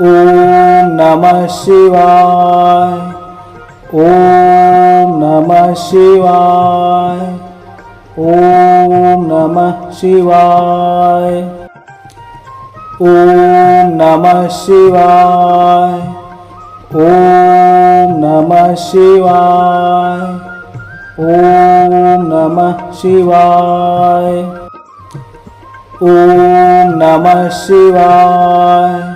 ॐ नमः शिवाय। ॐ नमः शिवाय। ॐ नमः शिवाय। ॐ नमः शिवाय। ॐ नमः शिवाय। ॐ नमः शिवाय। ॐ नमः शिवाय